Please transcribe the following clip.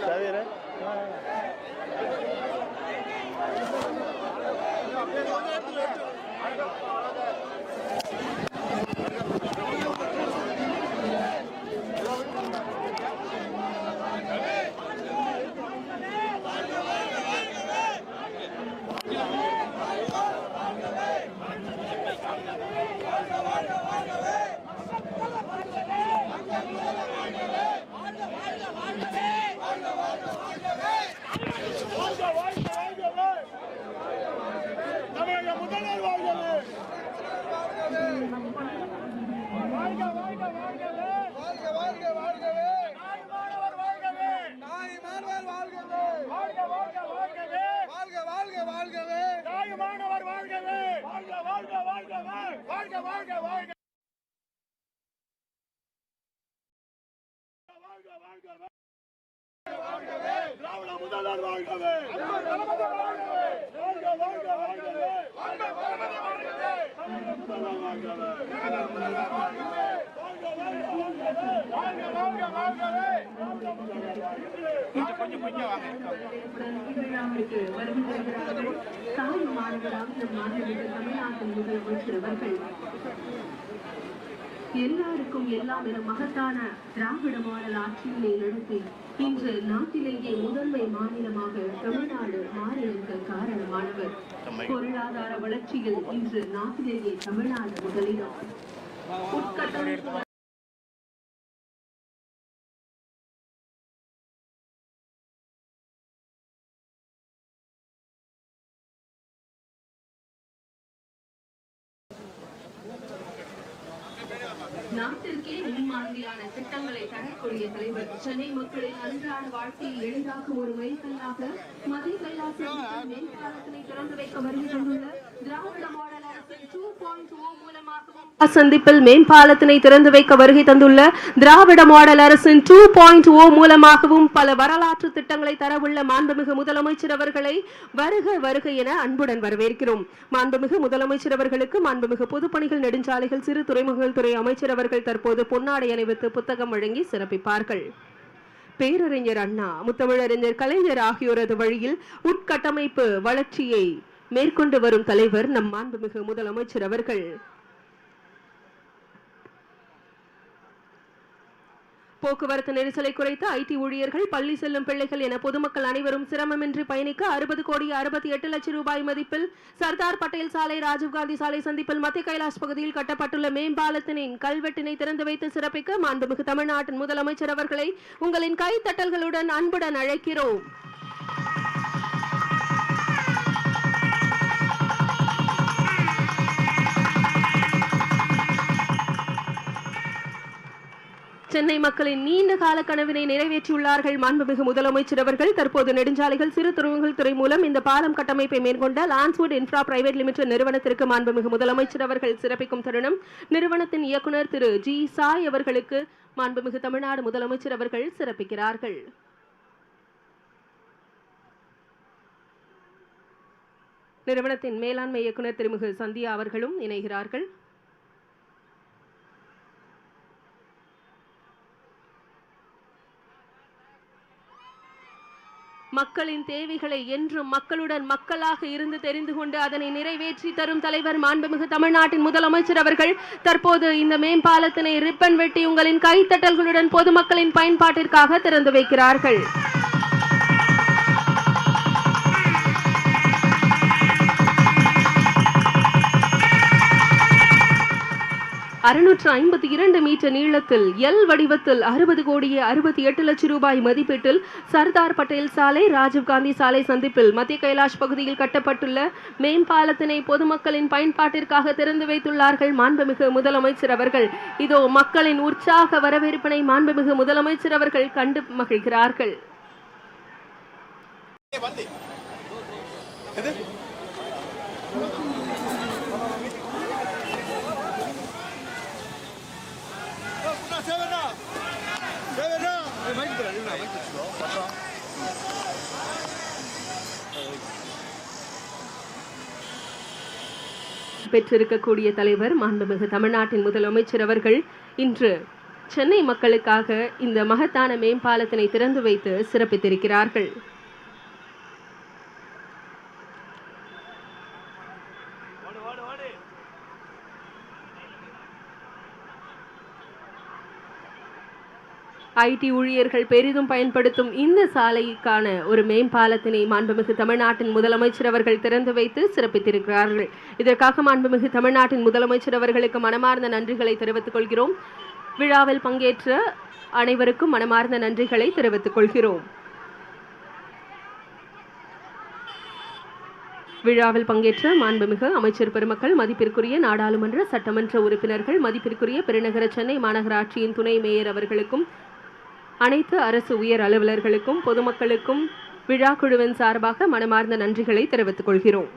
자비래? 아. கொஞ்சம் கொஞ்சம் தாய் மாணவராக நம் மாநிலத்தில் தமிழ்நாட்டின் முதலமைச்சர் அவர்கள் எல்லாருக்கும் எல்லாம் என மகத்தான திராவிட மாடல் ஆட்சியினை நடத்தி இன்று நாட்டிலேயே முதன்மை மாநிலமாக தமிழ்நாடு மாறியிருக்க காரணமானவர். பொருளாதார வளர்ச்சியில் இன்று நாட்டிலேயே தமிழ்நாடு முதலிடம். உட்கட்டமைப்பு நாட்டிற்கே முன்மாதிரியான திட்டங்களை தரக்கூடிய தலைவர். சென்னை மக்களின் அன்றாட வாழ்க்கையை எளிதாக்கும் ஒரு மைல்கல்லாக மத்திய கைலாசம் மேம்பாலத்தினை திறந்து வைக்க வருகை தந்துள்ள திராவிட மாடல் சந்திப்பில் மேம்பாலத்தினை திறந்து வைக்க வருகை தந்துள்ள திராவிட மாடல் அரசின் டூ பாயிண்ட் ஓ மூலமாகவும் பல வரலாற்று திட்டங்களை தரவுள்ள மாண்புமிகு முதலமைச்சர் அவர்களை வருக வருக என அன்புடன் வரவேற்கிறோம். மாண்புமிகு முதலமைச்சர் அவர்களுக்கு மாண்புமிகு பொதுப்பணிகள் நெடுஞ்சாலைகள் சிறு துறைமுகங்கள் துறை அமைச்சர் அவர்கள் தற்போது பொன்னாடை அணிவித்து புத்தகம் வழங்கி சிறப்பிப்பார்கள். பேரறிஞர் அண்ணா முத்தமிழறிஞர் கலைஞர் ஆகியோரது வழியில் உட்கட்டமைப்பு வளர்ச்சியை மேற்கொண்டு வரும் தலைவர் நம் மாண்புமிகு முதலமைச்சர் அவர்கள். போக்குவரத்து நெரிசலை குறைத்து ஐடி ஊழியர்கள் பள்ளி செல்லும் பிள்ளைகள் என பொதுமக்கள் அனைவரும் சிரமமின்றி பயணிக்க அறுபது கோடி அறுபத்தி எட்டு லட்சம் ரூபாய் மதிப்பில் சர்தார் பட்டேல் சாலை ராஜீவ்காந்தி சாலை சந்திப்பில் மத்திய கைலாஷ் பகுதியில் கட்டப்பட்டுள்ள மேம்பாலத்தினின் கல்வெட்டினை திறந்து வைத்து சிறப்பிக்க மாண்புமிகு தமிழ்நாட்டின் முதலமைச்சர் அவர்களை உங்களின் கைத்தட்டல்களுடன் அன்புடன் அழைக்கிறோம். சென்னை மக்களின் நீண்ட கால கனவினை நிறைவேற்றியுள்ளார்கள் மாண்புமிகு முதலமைச்சர் அவர்கள். தற்போது நெடுஞ்சாலைகள் சிறு துறைமுகங்கள் துறை மூலம் இந்த பாலம் கட்டமைப்பை மேற்கொண்ட லான்ஸ்வுட் இன்ஃப்ரா பிரைவேட் லிமிடெட் நிறுவனத்திற்கு மாண்புமிகு முதலமைச்சர் அவர்கள் சிறப்பிக்கும் தருணம். நிறுவனத்தின் இயக்குனர் திரு ஜி சாய் அவர்களுக்கு மாண்புமிகு தமிழ்நாடு முதலமைச்சர் அவர்கள் சிறப்பிக்கிறார்கள். நிறுவனத்தின் மேலாண்மை இயக்குனர் திருமிகு சந்தியா அவர்களும் இணைகிறார்கள். மக்களின் தேவைகளை என்றும் மக்களுடன் மக்களாக இருந்து தெரிந்து கொண்டு அதனை நிறைவேற்றி தரும் தலைவர் மாண்புமிகு தமிழ்நாட்டின் முதலமைச்சர் அவர்கள் தற்போது இந்த மேம்பாலத்தினை ரிப்பன் வெட்டி உங்களின் கைத்தட்டல்களுடன் பொதுமக்களின் பயன்பாட்டிற்காக திறந்து வைக்கிறார்கள். அறுநூற்று ஐம்பத்தி இரண்டு மீட்டர் நீளத்தில் எல் வடிவத்தில் அறுபது கோடியே அறுபத்தி எட்டு லட்சம் ரூபாய் மதிப்பீட்டில் சர்தார் பட்டேல் சாலை ராஜீவ்காந்தி சாலை சந்திப்பில் மத்திய கைலாஷ் பகுதியில் கட்டப்பட்டுள்ள மேம்பாலத்தினை பொதுமக்களின் பயன்பாட்டிற்காக திறந்து வைத்துள்ளார்கள் மாண்புமிகு முதலமைச்சர் அவர்கள். இதோ மக்களின் உற்சாக வரவேற்பினை மாண்புமிகு முதலமைச்சர் அவர்கள் கண்டு மகிழ்கிறார்கள். சேவரா பெற்றிருக்கக்கூடிய தலைவர் மாண்புமிகு தமிழ்நாட்டின் முதலமைச்சர் அவர்கள் இன்று சென்னை மக்களுக்காக இந்த மகத்தான மேம்பாலத்தினை திறந்து வைத்து சிறப்பித்திருக்கிறார்கள். ஐடி ஊழியர்கள் பெரிதும் பயன்படுத்தும் இந்த சாலைக்கான ஒரு மேம்பாலத்தினை மாண்புமிகு தமிழ்நாட்டின் முதலமைச்சர் அவர்கள் திறந்து வைத்து சிறப்பித்திருக்கிறார்கள். இதற்காக மாண்புமிகு தமிழ்நாட்டின் முதலமைச்சர் அவர்களுக்கு மனமார்ந்த நன்றிகளை தெரிவித்துக் கொள்கிறோம். விழாவில் பங்கேற்ற அனைவருக்கும் மனமார்ந்த நன்றிகளை தெரிவித்துக் கொள்கிறோம். விழாவில் பங்கேற்ற மாண்புமிகு அமைச்சர் பெருமக்கள் மதிப்பிற்குரிய நாடாளுமன்ற சட்டமன்ற உறுப்பினர்கள் மதிப்பிற்குரிய பெருநகர சென்னை மாநகராட்சியின் துணை மேயர் அவர்களுக்கும் அனைத்து அரசு உயர் அலுவலர்களுக்கும் பொதுமக்களுக்கும் விழா குழுவின் சார்பாக மனமார்ந்த நன்றிகளை தெரிவித்துக் கொள்கிறோம்.